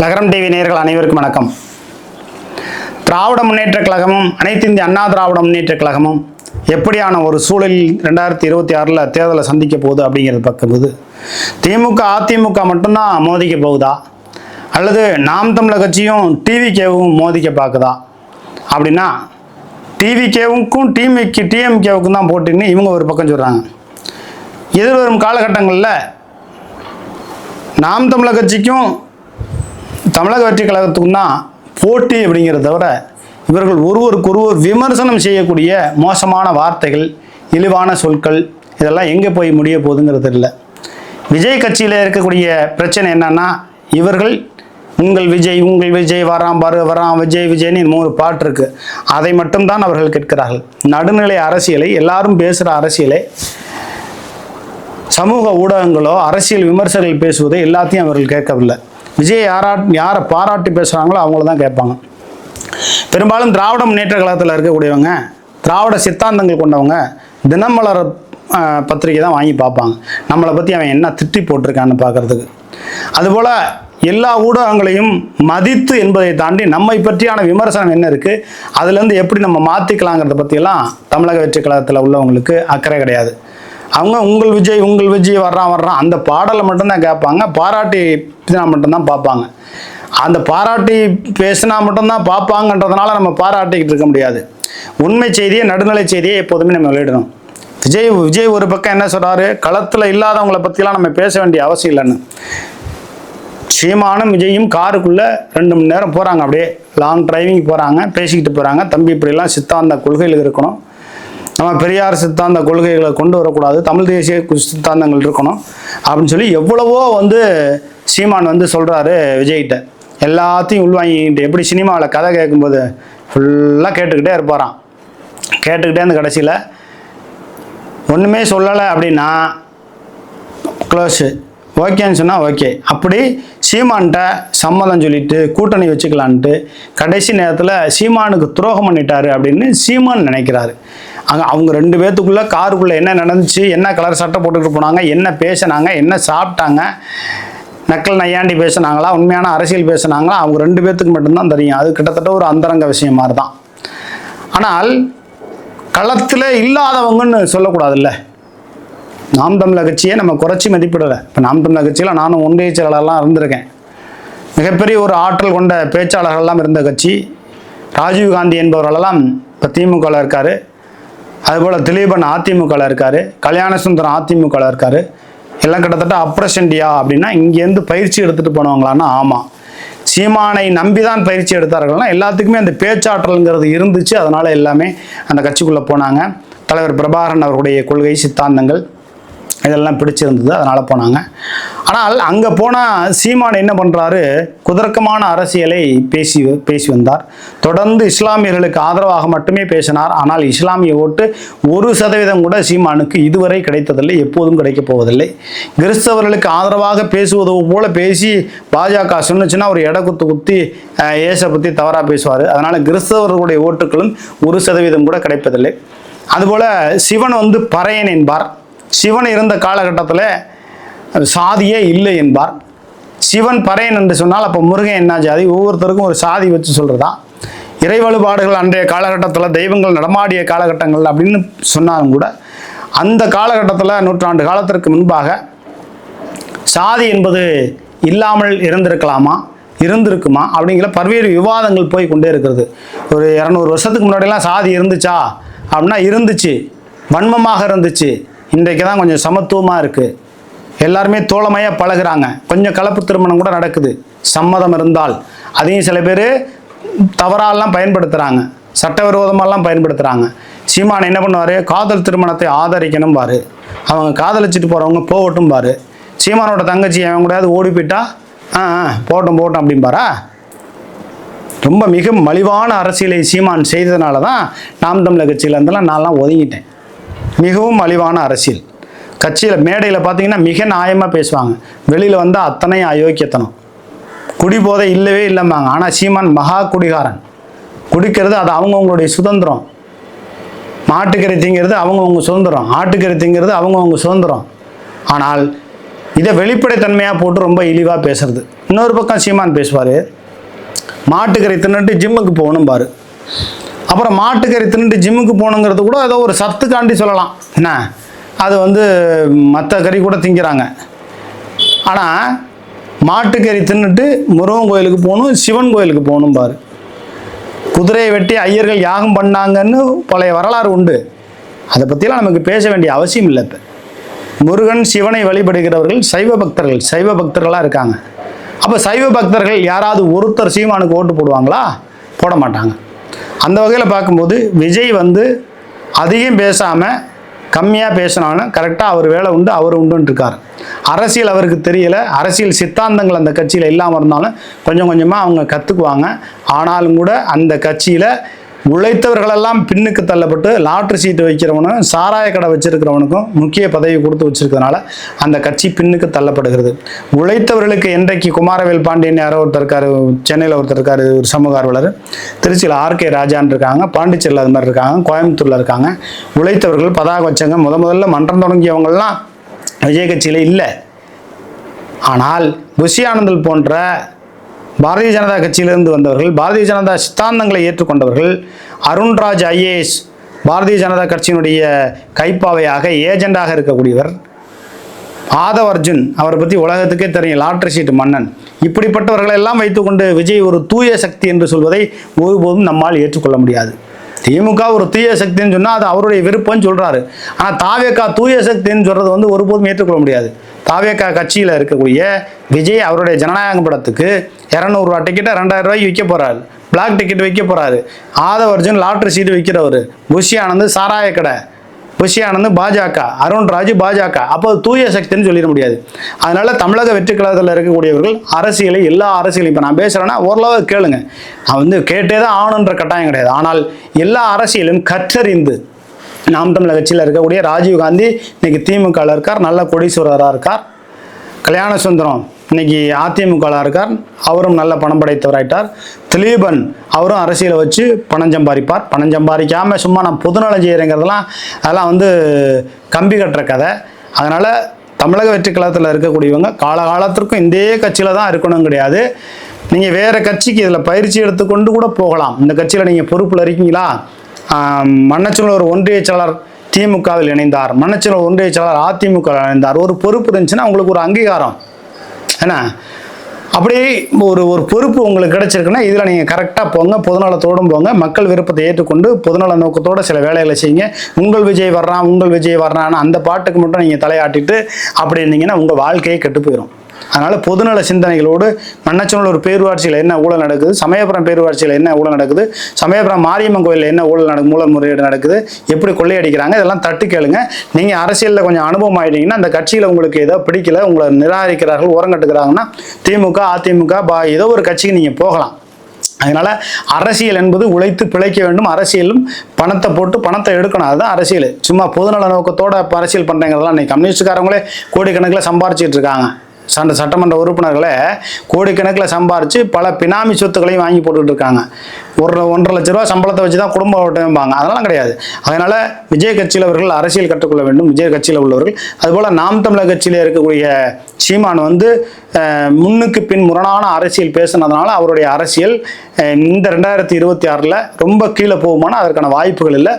நகரம் டிவி நேர்கள் அனைவருக்கும் வணக்கம். திராவிட முன்னேற்ற கழகமும் அனைத்து இந்திய அண்ணா திராவிட முன்னேற்ற கழகமும் எப்படியான ஒரு சூழலில் ரெண்டாயிரத்தி இருபத்தி ஆறில் தேர்தலை சந்திக்க போகுது அப்படிங்கிறது பார்க்கும்போது திமுக அதிமுக மட்டும்தான் மோதிக்க போகுதா? அல்லது நாம் தமிழக கட்சியும் டிவிகேவும் மோதிக்க பார்க்குதா? அப்படின்னா டிவிகேவுக்கும் டிமிக்கு டிஎம்கேவுக்கும் தான் போட்டின்னு இவங்க ஒரு பக்கம் சொல்கிறாங்க எதிர்வரும் காலகட்டங்களில் நாம் தமிழக கட்சிக்கும் தமிழக வெற்றி கழகத்துக்கும் தான் போட்டி அப்படிங்கிறத தவிர இவர்கள் ஒருவருக்கொருவர் விமர்சனம் செய்யக்கூடிய மோசமான வார்த்தைகள் இழிவான சொற்கள் இதெல்லாம் எங்கே போய் முடிய போகுதுங்கிறது இல்லை. விஜய் கட்சியில் இருக்கக்கூடிய பிரச்சனை என்னன்னா இவர்கள் உங்கள் விஜய் உங்கள் விஜய் வரான் பாரு வரான் விஜய் விஜய்னு மூணு பாட்டு இருக்கு. அதை மட்டும்தான் அவர்கள் கேட்கிறார்கள். நடுநிலை அரசியலை எல்லாரும் பேசுகிற அரசியலை சமூக ஊடகங்களோ அரசியல் விமர்சகர்கள் பேசுவதோ எல்லாத்தையும் அவர்கள் கேட்கவில்லை. விஜய் யாரா யாரை பாராட்டி பேசுகிறாங்களோ அவங்கள தான் கேட்பாங்க. பெரும்பாலும் திராவிட முன்னேற்ற கழகத்தில் இருக்கக்கூடியவங்க திராவிட சித்தாந்தங்கள் கொண்டவங்க தினமலர் பத்திரிக்கை பத்திரிகை தான் வாங்கி பார்ப்பாங்க. நம்மளை பற்றி அவன் என்ன திட்டி போட்டிருக்கான்னு பார்க்கறதுக்கு. அதுபோல் எல்லா ஊடகங்களையும் மதித்து என்பதை தாண்டி நம்மை பற்றியான விமர்சனம் என்ன இருக்குது அதுலேருந்து எப்படி நம்ம மாற்றிக்கலாங்கிறத பற்றியெல்லாம் தமிழக வெற்றி கழகத்தில் உள்ளவங்களுக்கு அக்கறை கிடையாது. அவங்க உங்கள் விஜய் உங்கள் விஜய் வர்றான் வர்றான் அந்த பாடலை மட்டும்தான் கேட்பாங்க. பாராட்டி பேசினா மட்டும்தான் பார்ப்பாங்க. அந்த பாராட்டி பேசினா மட்டும்தான் பார்ப்பாங்கன்றதுனால நம்ம பாராட்டிக்கிட்டு இருக்க முடியாது. உண்மை செய்தியை நடுநிலை செய்தியை எப்போதுமே நம்ம வெளியிடணும். விஜய் விஜய் ஒரு பக்கம் என்ன சொல்கிறாரு களத்தில் இல்லாதவங்களை பற்றிலாம் நம்ம பேச வேண்டிய அவசியம் இல்லைன்னு. சீமானும் விஜயும் காருக்குள்ளே ரெண்டு மணி நேரம் போகிறாங்க அப்படியே லாங் டிரைவிங் போகிறாங்க பேசிக்கிட்டு போகிறாங்க தம்பி இப்படிலாம் சித்தாந்த கொள்கைகள் இருக்கணும். நம்ம பெரியார் சித்தாந்த கொள்கைகளை கொண்டு வரக்கூடாது. தமிழ் தேசிய சித்தாந்தங்கள் இருக்கணும். அப்படின்னு சொல்லி எவ்வளவோ வந்து சீமான் வந்து சொல்கிறாரு விஜய்கிட்ட. எல்லாத்தையும் உள்வாங்கிக்கிட்டு எப்படி சினிமாவில் கதை கேட்கும்போது ஃபுல்லாக கேட்டுக்கிட்டே இருப்பாராம். கேட்டுக்கிட்டே அந்த கடைசியில் ஒன்றுமே சொல்லலை அப்படின்னா க்ளோஸு ஓகேன்னு சொன்னால் ஓகே. அப்படி சீமான்கிட்ட சம்மதம் சொல்லிட்டு கூட்டணி வச்சுக்கலான்ட்டு கடைசி நேரத்தில் சீமானுக்கு துரோகம் பண்ணிட்டாரு அப்படின்னு சீமான் நினைக்கிறாரு. அங்கே அவங்க ரெண்டு பேர்த்துக்குள்ளே காருக்குள்ளே என்ன நடந்துச்சு என்ன கலர் சட்டை போட்டுக்கிட்டு போனாங்க என்ன பேசினாங்க என்ன சாப்பிட்டாங்க நக்கல் நையாண்டி பேசுனாங்களா உண்மையான அரசியல் பேசுனாங்களா அவங்க ரெண்டு பேர்த்துக்கு மட்டும்தான் தெரியும். அது கிட்டத்தட்ட ஒரு அந்தரங்க விஷயம் மாதிரி தான் ஆனால் களத்தில் இல்லாதவங்கன்னு சொல்லக்கூடாதுல்ல. நாம் தமிழர் கட்சியை நம்ம குறைச்சி மதிப்பிடலை. இப்போ நாம் தமிழர் கட்சியில் நானும் ஒன்றிய செயலாளர்லாம் இருந்திருக்கேன். மிகப்பெரிய ஒரு ஆற்றல் கொண்ட பேச்சாளர்கள்லாம் இருந்த கட்சி ராஜீவ் காந்தி என்பவர்களெல்லாம் இப்போ திமுகவில் இருக்கார். அதுபோல் திலீபன் அதிமுகவில் இருக்கார். கல்யாணசுந்தரம் அதிமுகவில் இருக்கார். எல்லாம் கிட்டத்தட்ட அப்ரசண்டியா அப்படின்னா இங்கேருந்து பயிற்சி எடுத்துகிட்டு போனவங்களான்னா ஆமாம் சீமானை நம்பி தான் பயிற்சி எடுத்தார்கள்னா எல்லாத்துக்குமே அந்த பேச்சாற்றல்ங்கிறது இருந்துச்சு. அதனால் எல்லாமே அந்த கட்சிக்குள்ளே போனாங்க. தலைவர் பிரபாகரன் அவருடைய கொள்கை சித்தாந்தங்கள் இதெல்லாம் பிடிச்சிருந்தது அதனால் போனாங்க. ஆனால் அங்கே போனால் சீமான் என்ன பண்ணுறாரு குதர்க்கமான அரசியலை பேசி பேசி வந்தார். தொடர்ந்து இஸ்லாமியர்களுக்கு ஆதரவாக மட்டுமே பேசினார். ஆனால் இஸ்லாமிய ஓட்டு ஒரு சதவீதம் கூட சீமானுக்கு இதுவரை கிடைத்ததில்லை எப்போதும் கிடைக்கப் போவதில்லை. கிறிஸ்தவர்களுக்கு ஆதரவாக பேசுவது போல பேசி பாஜக சொன்னுச்சுன்னா ஒரு எடை குத்து குத்தி ஏசை பற்றி தவறாக பேசுவார். அதனால் கிறிஸ்தவர்களுடைய ஓட்டுகளும் ஒரு சதவீதம் கூட கிடைப்பதில்லை. அதுபோல் சிவன் வந்து பறையன் என்பார். சிவன் இருந்த காலகட்டத்தில் சாதியே இல்லை என்பார். சிவன் பறையன் என்று சொன்னால் அப்போ முருகன் என்ன ஜாதி? ஒவ்வொருத்தருக்கும் ஒரு சாதி வச்சு சொல்கிறதா இறை வழிபாடுகள் அன்றைய காலகட்டத்தில் தெய்வங்கள் நடமாடிய காலகட்டங்கள் அப்படின்னு சொன்னாலும் கூட அந்த காலகட்டத்தில் நூற்றாண்டு காலத்திற்கு முன்பாக சாதி என்பது இல்லாமல் இருந்திருக்கலாமா? இருந்திருக்குமா? அப்படிங்கிற பல்வேறு விவாதங்கள் போய் கொண்டே இருக்கிறது. ஒரு இரநூறு வருஷத்துக்கு முன்னாடிலாம் சாதி இருந்துச்சா? அப்படின்னா இருந்துச்சு. வன்மமாக இருந்துச்சு. இன்றைக்கு தான் கொஞ்சம் சமத்துவமாக இருக்குது எல்லாருமே தோழமையாக பழகுறாங்க. கொஞ்சம் கலப்பு திருமணம் கூட நடக்குது. சம்மதம் இருந்தால். அதையும் சில பேர் தவறாலாம் பயன்படுத்துகிறாங்க சட்டவிரோதமாலாம் பயன்படுத்துகிறாங்க சீமான் என்ன பண்ணுவார்? காதல் திருமணத்தை ஆதரிக்கணும் பாரு அவங்க காதலிச்சிட்டு போகிறவங்க போகட்டும் பாரு சீமானோட தங்கச்சி அவன் கூடயாவது ஓடி போயிட்டா ஆ ஆ, போகட்டும் போகட்டும் அப்படிம்பாரா? ரொம்ப மிக மலிவான அரசியலை சீமான் செய்ததுனால தான் நாம் தமிழர் கட்சியிலேருந்தெல்லாம் நான்லாம் ஒதுங்கிட்டேன். மிகவும் மலிவான அரசியல். கட்சியில் மேடையில் பார்த்தீங்கன்னா மிக நியாயமாக பேசுவாங்க. வெளியில் வந்தால் அத்தனை அயோக்கியத்தனம். குடி போதை இல்லவே இல்லைம்பாங்க. ஆனால் சீமான் மகா குடிகாரன். குடிக்கிறது அது அவங்கவுங்களுடைய சுதந்திரம். மாட்டுக்கறி திங்கிறது அவங்கவுங்க சுதந்திரம். ஆட்டுக்கறி திங்கிறது அவங்கவுங்க சுதந்திரம். ஆனால் இதை வெளிப்படைத்தன்மையாக போட்டு ரொம்ப இழிவாக பேசுறது. இன்னொரு பக்கம் சீமான் பேசுவார். மாட்டுக்கறி தின்னுட்டு ஜிம்முக்கு போகணும் பாரு. அப்புறம் மாட்டுக்கறி தின்னுட்டு ஜிம்முக்கு போகணுங்கிறது கூட ஏதோ ஒரு சத்துக்காண்டி சொல்லலாம். என்ன? அது வந்து மற்ற கறி கூட திங்கிறாங்க. ஆனால் மாட்டுக்கறி தின்னுட்டு முருகன் கோயிலுக்கு போகணும் சிவன் கோயிலுக்கு போகணும் பாரு. குதிரையை வெட்டி ஐயர்கள் யாகம் பண்ணாங்கன்னு பழைய வரலாறு உண்டு. அதை பற்றிலாம் நமக்கு பேச வேண்டிய அவசியம் இல்லை இப்போ. முருகன் சிவனை வழிபடுகிறவர்கள் சைவ பக்தர்கள் சைவ பக்தர்களாக இருக்காங்க. அப்போ சைவ பக்தர்கள் யாராவது ஒருத்தர் சீமானுக்கு ஓட்டு போடுவாங்களா? போட மாட்டாங்க. அந்த வகையில் பார்க்கும்போது விஜய் வந்து அதிகம் பேசாமல் கம்மியாக பேசினாலும் கரெக்டாக அவர் வேலை உண்டு அவர் உண்டுன்னு இருக்கார். அரசியல் அவருக்கு தெரியல. அரசியல் சித்தாந்தங்கள் அந்த கட்சியில் இல்லாமல் இருந்தாலும் கொஞ்சம் கொஞ்சமாக அவங்க கற்றுக்குவாங்க ஆனாலும் கூட அந்த கட்சியில் உழைத்தவர்களெல்லாம் பின்னுக்கு தள்ளப்பட்டு லாட்ரி சீட்டு வைக்கிறவனும் சாராய கடை வச்சிருக்கிறவனுக்கும் முக்கிய பதவி கொடுத்து வச்சிருக்கிறதுனால அந்த கட்சி பின்னுக்கு தள்ளப்படுகிறது. உழைத்தவர்களுக்கு என்றைக்கு குமாரவேல் பாண்டியன் யாரோ ஒருத்தர் இருக்காரு சென்னையில் ஒருத்தர் இருக்காரு ஒரு சமூக ஆர்வலர். திருச்சியில் ஆர்கே ராஜான் இருக்காங்க பாண்டிச்சேரியில் அது மாதிரி இருக்காங்க கோயம்புத்தூரில் இருக்காங்க. உழைத்தவர்கள் பதாக வச்சவங்க முத முதல்ல மன்றம் தொடங்கியவங்கள்லாம் விஜய கட்சியில் இல்லை. ஆனால் புஷியானந்தல் போன்ற பாரதிய ஜனதா கட்சியிலிருந்து வந்தவர்கள் பாரதிய ஜனதா சித்தாந்தங்களை ஏற்றுக்கொண்டவர்கள் அருண்ராஜ் ஐஏஎஸ் பாரதிய ஜனதா கட்சியினுடைய கைப்பாவையாக ஏஜெண்டாக இருக்கக்கூடியவர் ஆதவ் அர்ஜுன் அவரை பற்றி உலகத்துக்கே தெரியும் லாட்ரி சீட்டு மன்னன். இப்படிப்பட்டவர்களை எல்லாம் வைத்துக்கொண்டு விஜய் ஒரு தூய சக்தி என்று சொல்வதை ஒருபோதும் நம்மால் ஏற்றுக்கொள்ள முடியாது. திமுக ஒரு தூய சக்தின்னு சொன்னால் அது அவருடைய விருப்பம்னு சொல்கிறாரு ஆனால் தாவேக்கா தூய சக்தின்னு சொல்கிறது வந்து ஒருபோதும் ஏற்றுக்கொள்ள முடியாது. தாவேக்கா கட்சியில் இருக்கக்கூடிய விஜய் அவருடைய ஜனநாயக படத்துக்கு இரநூறுவா டிக்கெட்டை ரெண்டாயிரம் ரூபாய்க்கு விற்க போகிறாரு பிளாக் டிக்கெட் வைக்க போகிறாரு ஆதவ் அர்ஜுன் லாட்ரி சீட்டு விற்கிறவர் புஷி ஆனந்த் சாராய கடை. புஷி ஆனந்த் பாஜக அருண்ராஜ் பாஜக. அப்போ தூய சக்தின்னு சொல்லிட முடியாது. அதனால தமிழக வெற்றி கழகத்தில் இருக்கக்கூடியவர்கள் அரசியலை எல்லா அரசியலும் இப்போ நான் பேசுகிறேன்னா ஓரளவு கேளுங்க. அவன் வந்து கேட்டே தான் ஆகணுன்ற கட்டாயம் கிடையாது. ஆனால் எல்லா அரசியலும் கற்றறிந்து நாம் தமிழர் கட்சியில் இருக்கக்கூடிய ராஜீவ் காந்தி இன்னைக்கு திமுகவில் இருக்கார் நல்ல கொடீஸ்வரராக இருக்கார். கல்யாண சுந்தரம் இன்னைக்கு அதிமுகவில் இருக்கார். அவரும் நல்ல பணம் படைத்தவராயிட்டார். திலீபன் அவரும் அரசியலை வச்சு பணம் சம்பாதிப்பார். பணம் சம்பாதிக்காமல் சும்மா நான் பொதுநலம் செய்கிறேங்கிறதெல்லாம் அதெல்லாம் வந்து கம்பி கட்டுற கதை. அதனால் தமிழக வெற்றி கழகத்தில் இருக்கக்கூடியவங்க காலகாலத்திற்கும் இந்த கட்சியில் தான் இருக்கணும் கிடையாது. நீங்கள் வேறு கட்சிக்கு இதில் பயிற்சி எடுத்துக்கொண்டு கூட போகலாம். இந்த கட்சியில் நீங்கள் பொறுப்பில் இருக்கீங்களா? மன்னச்சூர் ஒரு ஒன்றிய செயலாளர் திமுகவில் இணைந்தார். மன்னச்சூர் ஒன்றிய செயலாளர் அதிமுக இணைந்தார். ஒரு பொறுப்பு இருந்துச்சுன்னா உங்களுக்கு ஒரு அங்கீகாரம். என்ன? அப்படி ஒரு ஒரு பொறுப்பு உங்களுக்கு கிடைச்சிருக்குன்னா இதில் நீங்கள் கரெக்டாக போங்க பொதுநலத்தோடும் போங்க மக்கள் விருப்பத்தை ஏற்றுக்கொண்டு பொதுநல நோக்கத்தோடு சில வேலைகளை செய்யுங்க. உங்கள் விஜய் வர்றான் உங்கள் விஜய் வர்றான்னு அந்த பாட்டுக்கு மட்டும் நீங்கள் தலையாட்டிட்டு அப்படி இருந்தீங்கன்னா உங்கள் வாழ்க்கையே கெட்டு போயிடும் அதனால் பொதுநல சிந்தனைகளோடு மன்னச்சனூர் ஒரு பேரூராட்சியில் என்ன ஊழல் நடக்குது? சமயபுரம் பேரூராட்சியில் என்ன ஊழல் நடக்குது? சமயபுரம் மாரியம்மன் கோயிலில் என்ன ஊழல் நடக்கு மூல முறையீடு நடக்குது? எப்படி கொள்ளையடிக்கிறாங்க? இதெல்லாம் தட்டு கேளுங்க. நீங்கள் அரசியலில் கொஞ்சம் அனுபவம் ஆகிட்டீங்கன்னா அந்த கட்சியில் உங்களுக்கு ஏதோ பிடிக்கல உங்களை நிராகரிக்கிறார்கள் ஓரங்கட்டுக்கிறாங்கன்னா திமுக அதிமுக பா ஏதோ ஒரு கட்சிக்கு நீங்கள் போகலாம். அதனால் அரசியல் என்பது உழைத்து பிழைக்க வேண்டும். அரசியலும் பணத்தை போட்டு பணத்தை எடுக்கணும். அதுதான் அரசியல். சும்மா பொதுநல நோக்கத்தோட இப்ப அரசியல் பண்ணுறங்கிறதெல்லாம் இன்னைக்கு கம்யூனிஸ்டுக்காரங்களே கோடிக்கணக்கில் சம்பாரிச்சிட்டு இருக்காங்க. சண்ட சட்டமன்ற உறுப்பினர்களே கோடிக்கணக்கில் சம்பாரித்து பல பினாமி சொத்துக்களையும் வாங்கி போட்டுக்கிட்டு இருக்காங்க. ஒரு ஒன்றரை லட்ச ரூபா சம்பளத்தை வச்சு தான் குடும்ப ஓட்டம்பாங்க. அதெல்லாம் கிடையாது. அதனால் விஜய் கட்சியில் அவர்கள் அரசியல் கற்றுக்கொள்ள வேண்டும். விஜய் கட்சியில் உள்ளவர்கள். அதுபோல் நாம் தமிழர் கட்சியில் இருக்கக்கூடிய சீமான் வந்து முன்னுக்கு பின் முரணான அரசியல் பேசுனதுனால அவருடைய அரசியல் இந்த ரெண்டாயிரத்தி இருபத்தி ஆறில் ரொம்ப கீழே போகுமான அதற்கான வாய்ப்புகள் இல்லை.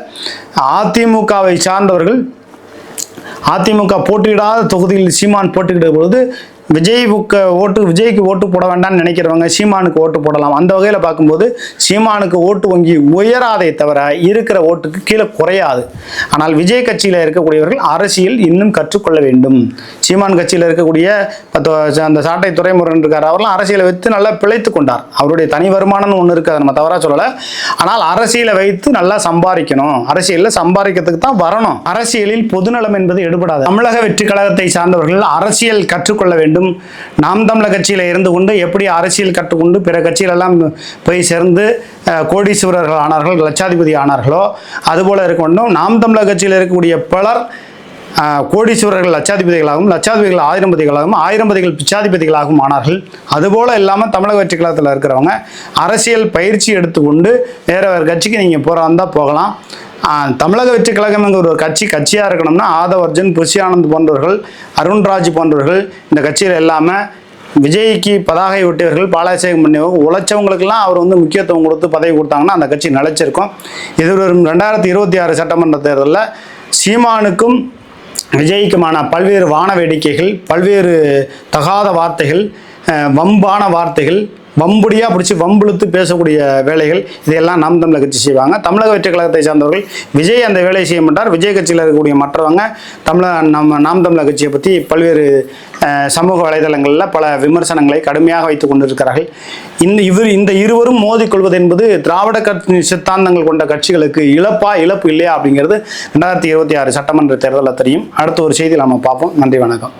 அதிமுகவை சார்ந்தவர்கள் அதிமுக போட்டியிடாத தொகுதியில் சீமான் போட்டியிட்ட பொழுது விஜய்க்கு ஓட்டு விஜய்க்கு ஓட்டு போட வேண்டாம்னு நினைக்கிறவங்க சீமானுக்கு ஓட்டு போடலாம். அந்த வகையில் பார்க்கும்போது சீமானுக்கு ஓட்டு வங்கி உயராதே தவிர இருக்கிற ஓட்டுக்கு கீழே குறையாது. ஆனால் விஜய் கட்சியில் இருக்கக்கூடியவர்கள் அரசியல் இன்னும் கற்றுக்கொள்ள வேண்டும். சீமான் கட்சியில் இருக்கக்கூடிய பத்து- அந்த சாட்டை துறைமுருகன் இருக்கார் அவர்லாம் அரசியலை வைத்து நல்லா பிழைத்து கொண்டார். அவருடைய தனி வருமானம்னு ஒன்று இருக்குது அதை நம்ம தவறாக சொல்லலை. ஆனால் அரசியலை வைத்து நல்லா சம்பாதிக்கணும். அரசியலில் சம்பாதிக்கிறதுக்கு தான் வரணும். அரசியலில் பொதுநலம் என்பது எடுபடாது. தமிழக வெற்றி கழகத்தை சார்ந்தவர்கள் அரசியல் கற்றுக்கொள்ள வேண்டும். நாம் தமிழர் கட்சியில் இருந்து கொண்டு எப்படி அரசியல் கற்றுக்கொண்டு பிற கட்சியிலெல்லாம் போய் சேர்ந்து கோடீஸ்வரர்கள் ஆனார்கள் லட்சாதிபதி ஆனார்களோ அதுபோல் இருக்க வேண்டும். நாம் தமிழர் கட்சியில் இருக்கக்கூடிய பலர் கோடீஸ்வரர்கள் லட்சாதிபதிகளாகவும் லட்சாதிபதிகள் ஆயிரம்பதிகளாகவும் ஆயிரம்பதிகள் பிச்சாதிபதிகளாகவும் ஆனார்கள். அதுபோல் இல்லாமல் தமிழக வெற்றி கழகத்தில் இருக்கிறவங்க அரசியல் பயிற்சி எடுத்துக்கொண்டு வேற வேறு கட்சிக்கு நீங்கள் போகிறா இருந்தால் போகலாம். தமிழக வெற்றி கழகம் என்கிற ஒரு கட்சி கட்சியாக இருக்கணும்னா ஆதவர்ஜன் புஷியானந்த் போன்றவர்கள் அருண்ராஜ் போன்றவர்கள் இந்த கட்சியில் இல்லாமல் விஜய்க்கு பதாகை ஒட்டியவர்கள் பாலாசேகம் பண்ணியவங்க உழைச்சவங்களுக்கெல்லாம் அவர் வந்து முக்கியத்துவம் கொடுத்து பதவி கொடுத்தாங்கன்னா அந்த கட்சி நிலைச்சிருக்கும். எதிர்வரும் ரெண்டாயிரத்தி இருபத்தி ஆறு சட்டமன்ற தேர்தலில் சீமானுக்கும் விஜய்க்குமான பல்வேறு வான வேடிக்கைகள் பல்வேறு தகாத வார்த்தைகள் வம்பான வார்த்தைகள் வம்புடியாக பிடிச்சி வம்புழுத்து பேசக்கூடிய வேலைகள் இதையெல்லாம் நாம் தமிழக கட்சி செய்வாங்க. தமிழக வெற்றி கழகத்தை சார்ந்தவர்கள் விஜய் அந்த வேலையை செய்ய மாட்டார். விஜய் கட்சியில் இருக்கக்கூடிய மற்றவங்க தமிழ நம்ம நாம் தமிழக கட்சியை பற்றி பல்வேறு சமூக வலைதளங்களில் பல விமர்சனங்களை கடுமையாக வைத்துக் கொண்டிருக்கிறார்கள். இந்த இவர் இந்த இருவரும் மோதிக்கொள்வது என்பது திராவிட கட்சி சித்தாந்தங்கள் கொண்ட கட்சிகளுக்கு இழப்பா இழப்பு இல்லையா அப்படிங்கிறது ரெண்டாயிரத்தி இருபத்தி ஆறு சட்டமன்ற தேர்தலில் தெரியும். அடுத்த ஒரு செய்தியில் நம்ம பார்ப்போம். நன்றி வணக்கம்.